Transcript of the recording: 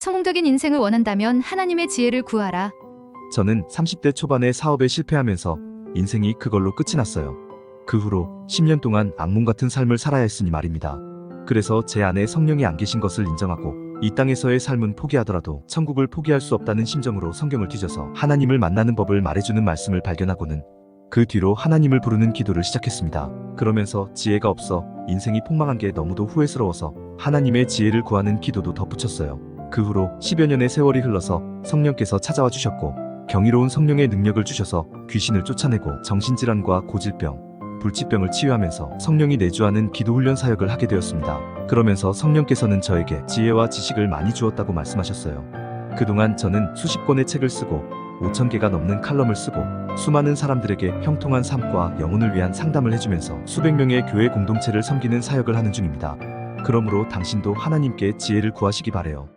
성공적인 인생을 원한다면 하나님의 지혜를 구하라. 저는 30대 초반에 사업에 실패하면서 인생이 그걸로 끝이 났어요. 그 후로 10년 동안 악몽 같은 삶을 살아야 했으니 말입니다. 그래서 제 안에 성령이 안 계신 것을 인정하고 이 땅에서의 삶은 포기하더라도 천국을 포기할 수 없다는 심정으로 성경을 뒤져서 하나님을 만나는 법을 말해주는 말씀을 발견하고는 그 뒤로 하나님을 부르는 기도를 시작했습니다. 그러면서 지혜가 없어 인생이 폭망한 게 너무도 후회스러워서 하나님의 지혜를 구하는 기도도 덧붙였어요. 그 후로 10여 년의 세월이 흘러서 성령께서 찾아와 주셨고 경이로운 성령의 능력을 주셔서 귀신을 쫓아내고 정신질환과 고질병, 불치병을 치유하면서 성령이 내주하는 기도훈련 사역을 하게 되었습니다. 그러면서 성령께서는 저에게 지혜와 지식을 많이 주었다고 말씀하셨어요. 그동안 저는 수십 권의 책을 쓰고 5천 개가 넘는 칼럼을 쓰고 수많은 사람들에게 형통한 삶과 영혼을 위한 상담을 해주면서 수백 명의 교회 공동체를 섬기는 사역을 하는 중입니다. 그러므로 당신도 하나님께 지혜를 구하시기 바래요.